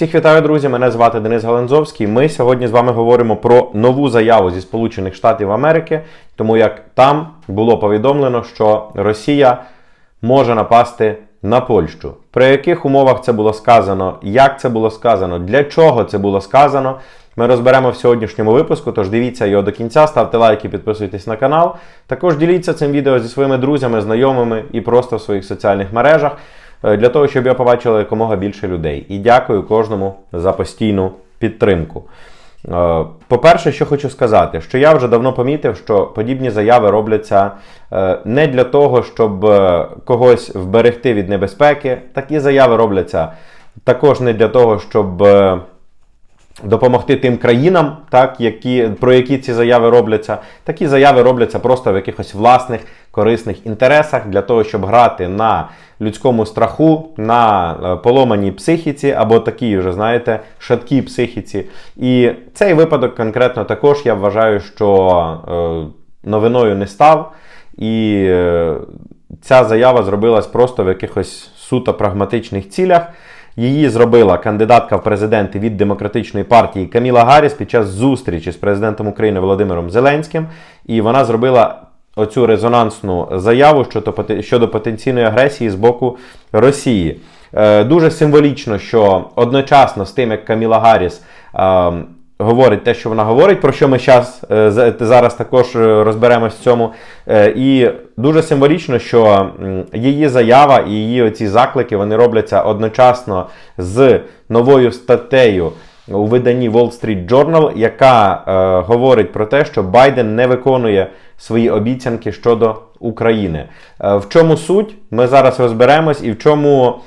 Всіх вітаю, друзі! Мене звати Денис Галанзовський. Ми сьогодні з вами говоримо про нову заяву зі Сполучених Штатів Америки, тому як там було повідомлено, що Росія може напасти на Польщу. При яких умовах це було сказано, як це було сказано, для чого це було сказано. Ми розберемо в сьогоднішньому випуску, тож дивіться його до кінця, ставте лайки, підписуйтесь на канал. Також діліться цим відео зі своїми друзями, знайомими і просто в своїх соціальних мережах для того, щоб я побачила якомога більше людей. І дякую кожному за постійну підтримку. Е, По-перше, що хочу сказати, що я вже давно помітив, що подібні заяви робляться е, не для того, щоб е, когось вберегти від небезпеки. Такі заяви робляться також не для того, щоб е, допомогти тим країнам, так, які, про які ці заяви робляться. Такі заяви робляться просто в якихось власних корисних інтересах для того, щоб грати на людському страху, на е, поломаній психіці або такій вже, знаєте, шаткій психіці. І цей випадок конкретно також я вважаю, що е, новиною не став. І е, ця заява зробилась просто в якихось суто прагматичних цілях. Її зробила кандидатка в президенти від демократичної партії Каміла Гарріс під час зустрічі з президентом України Володимиром Зеленським. І вона зробила оцю резонансну заяву щодо, потенційної агресії з боку Росії. Е, Дуже символічно, що одночасно з тим, як Каміла Гарріс е, говорить те, що вона говорить, про що ми щас, е, зараз також е, розберемось в цьому. Е, І дуже символічно, що її заява і її оці заклики вони робляться одночасно з новою статтею у виданні Wall Street Journal, яка говорить про те, що Байден не виконує свої обіцянки щодо України. В чому суть? Ми зараз розберемось, і в чому.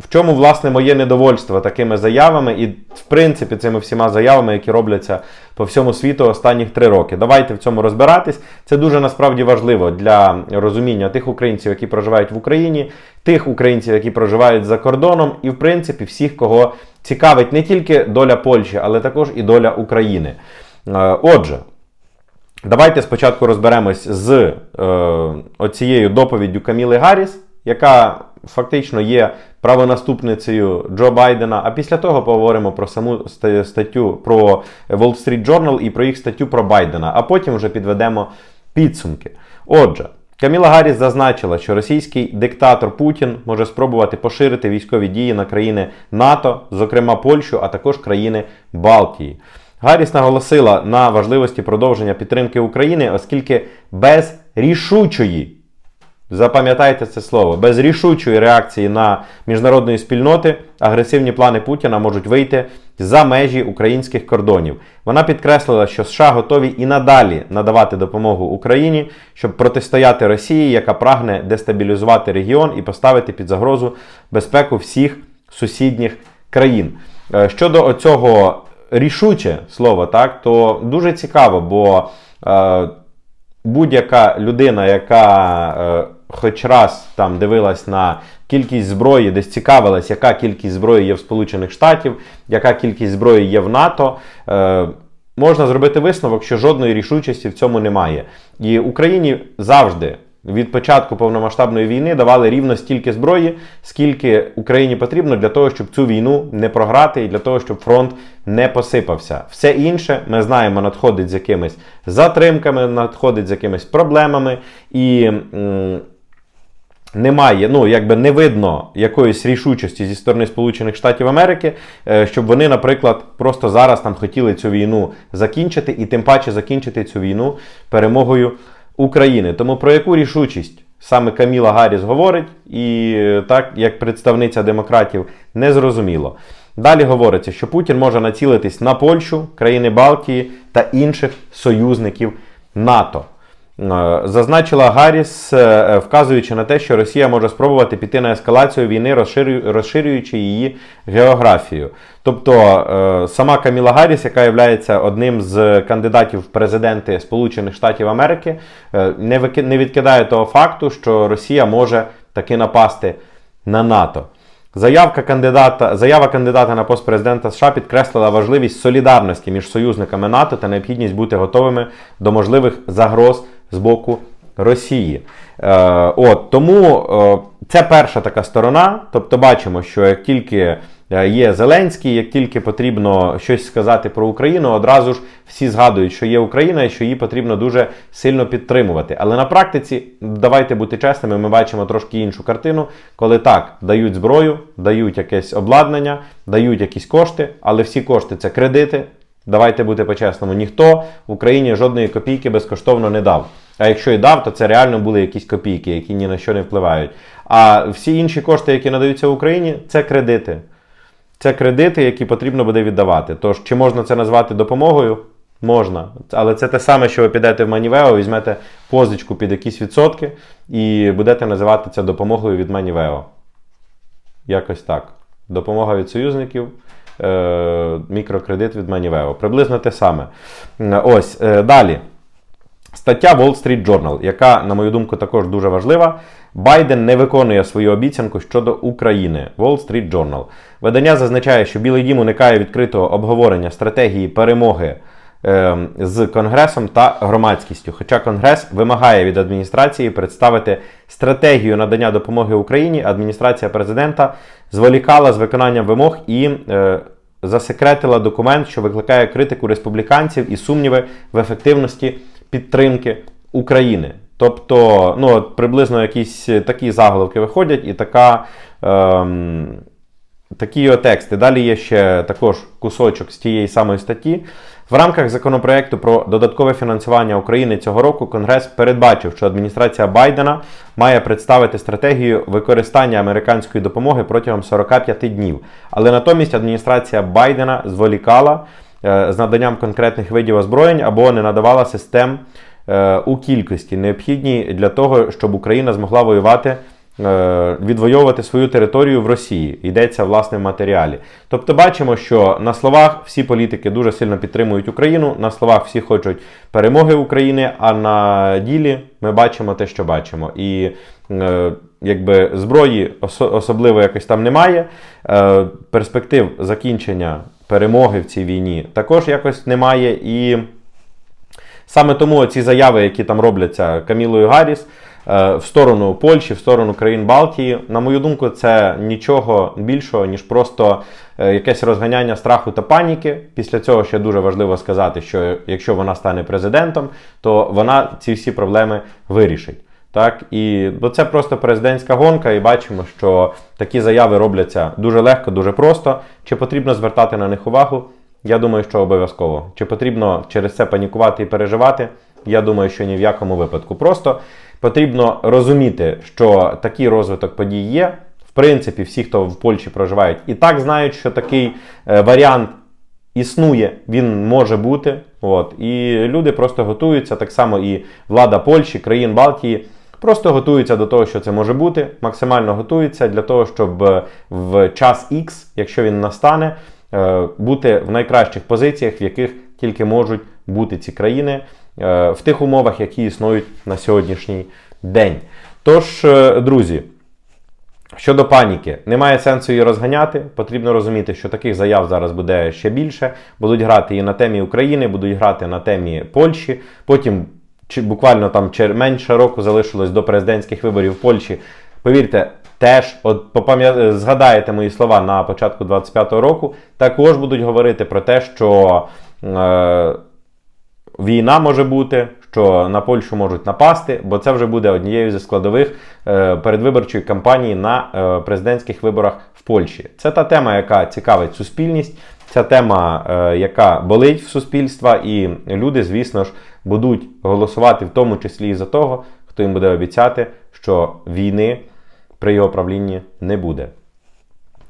В чому, власне, моє недовольство такими заявами і, в принципі, цими всіма заявами, які робляться по всьому світу останніх три роки. Давайте в цьому розбиратись. Це дуже насправді важливо для розуміння тих українців, які проживають в Україні, тих українців, які проживають за кордоном, і, в принципі, всіх, кого цікавить не тільки доля Польщі, але також і доля України. Е, Отже. Давайте спочатку розберемось з е, оцією доповіддю Каміли Гарріс, яка фактично є правонаступницею Джо Байдена. А після того поговоримо про саму статтю про Wall Street Journal і про їх статтю про Байдена, а потім вже підведемо підсумки. Отже. Каміла Гарріс зазначила, що російський диктатор Путін може спробувати поширити військові дії на країни НАТО, зокрема Польщу, а також країни Балтії. Гарріс наголосила на важливості продовження підтримки України, оскільки без рішучої, запам'ятайте це слово, без рішучої реакції на міжнародної спільноти агресивні плани Путіна можуть вийти за межі українських кордонів. Вона підкреслила, що США готові і надалі надавати допомогу Україні, щоб протистояти Росії, яка прагне дестабілізувати регіон і поставити під загрозу безпеку всіх сусідніх країн. Е, Щодо оцього рішуче слово, так, то дуже цікаво, бо е, будь-яка людина, яка е, хоч раз там дивилась на кількість зброї, десь цікавилась, яка кількість зброї є в Сполучених Штатів, яка кількість зброї є в НАТО. Е, можна зробити висновок, що жодної рішучості в цьому немає. І Україні завжди. Від початку повномасштабної війни давали рівно стільки зброї, скільки Україні потрібно для того, щоб цю війну не програти, і для того, щоб фронт не посипався. Все інше ми знаємо, надходить з якимись затримками, надходить з якимись проблемами, і м, немає, ну якби не видно якоїсь рішучості зі сторони Сполучених Штатів Америки, е, щоб вони, наприклад, просто зараз там хотіли цю війну закінчити, і тим паче закінчити цю війну перемогою України. Тому про яку рішучість саме Каміла Гарріс говорить, і е, так як представниця демократів не зрозуміло. Далі говориться, що Путін може націлитись на Польщу, країни Балтії та інших союзників НАТО. Е, Зазначила Гарріс, е, вказуючи на те, що Росія може спробувати піти на ескалацію війни, розширю- розширюючи її географію. Тобто е, сама Каміла Гарріс, яка є одним з кандидатів в президенти Сполучених Штатів Америки, е, не відкидає того факту, що Росія може таки напасти на НАТО. Заявка кандидата, заява кандидата на пост президента США підкреслила важливість солідарності між союзниками НАТО та необхідність бути готовими до можливих загроз з боку Росії. Е, от, тому е, Це перша така сторона. Тобто, бачимо, що як тільки е, є Зеленський, як тільки потрібно щось сказати про Україну, одразу ж всі згадують, що є Україна і що її потрібно дуже сильно підтримувати. Але на практиці, давайте бути чесними, ми бачимо трошки іншу картину, коли так дають зброю, дають якесь обладнання, дають якісь кошти, але всі кошти це кредити. Давайте бути по-чесному, ніхто в Україні жодної копійки безкоштовно не дав. А якщо і дав, то це реально були якісь копійки, які ні на що не впливають. А всі інші кошти, які надаються в Україні, це кредити. Це кредити, які потрібно буде віддавати. Тож, чи можна це назвати допомогою? Можна. Але це те саме, що ви підете в Манівео, візьмете позичку під якісь відсотки і будете називати це допомогою від Манівео. Якось так. Допомога від союзників, мікрокредит від Манівео. Приблизно те саме. Ось е, далі. Стаття Wall Street Journal, яка, на мою думку, також дуже важлива. Байден не виконує свою обіцянку щодо України. Wall Street Journal. Видання зазначає, що Білий Дім уникає відкритого обговорення стратегії перемоги е, з Конгресом та громадськістю. Хоча Конгрес вимагає від адміністрації представити стратегію надання допомоги Україні, адміністрація президента зволікала з виконанням вимог і. Е, засекретила документ, що викликає критику республіканців і сумніви в ефективності підтримки України. Тобто, ну, приблизно якісь такі заголовки виходять, і така, ем, такі його тексти. Далі є ще також кусочок з тієї самої статті. В рамках законопроекту про додаткове фінансування України цього року Конгрес передбачив, що адміністрація Байдена має представити стратегію використання американської допомоги протягом 45 днів. Але натомість адміністрація Байдена зволікала е, з наданням конкретних видів озброєнь або не надавала систем е, у кількості, необхідній для того, щоб Україна змогла воювати. Е, Відвоювати свою територію в Росії йдеться власне в матеріалі. Тобто бачимо, що на словах всі політики дуже сильно підтримують Україну, на словах всі хочуть перемоги України, а на ділі ми бачимо те, що бачимо. І е, якби зброї особливо якось там немає. Е, перспектив закінчення перемоги в цій війні також якось немає. І Саме тому ці заяви, які там робляться Камілою Гарріс, в сторону Польщі, в сторону країн Балтії, на мою думку, це нічого більшого, ніж просто е, якесь розганяння страху та паніки. Після цього ще дуже важливо сказати, що якщо вона стане президентом, то вона ці всі проблеми вирішить. Так, і бо це просто президентська гонка, і бачимо, що такі заяви робляться дуже легко, дуже просто. Чи потрібно звертати на них увагу? Я думаю, що обов'язково. Чи потрібно через це панікувати і переживати? Я думаю, що ні в якому випадку. Просто потрібно розуміти, що такий розвиток подій є. В принципі, всі, хто в Польщі проживають, і так знають, що такий е, варіант існує, він може бути. От. І люди просто готуються, так само і влада Польщі, країн Балтії. Просто готуються до того, що це може бути, максимально готуються для того, щоб е, в час X, якщо він настане, е, бути в найкращих позиціях, в яких тільки можуть бути ці країни, в тих умовах, які існують на сьогоднішній день. Тож, е, друзі, Щодо паніки, немає сенсу її розганяти. Потрібно розуміти, що таких заяв зараз буде ще більше. Будуть грати і на темі України, будуть грати на темі Польщі. Потім, чи буквально там менше року залишилось до президентських виборів в Польщі. Повірте, теж от згадаєте мої слова на початку 25-го року. Також будуть говорити про те, що е, війна може бути, що на Польщу можуть напасти, бо це вже буде однією зі складових е, передвиборчої кампанії на е, президентських виборах в Польщі. Це та тема, яка цікавить суспільність, ця тема, е, яка болить в суспільства, і люди, звісно ж, будуть голосувати в тому числі і за того, хто їм буде обіцяти, що війни при його правлінні не буде.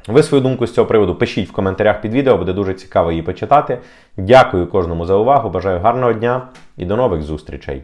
Ви свою думку з цього приводу пишіть в коментарях під відео, буде дуже цікаво її почитати. Дякую кожному за увагу, бажаю гарного дня і до нових зустрічей!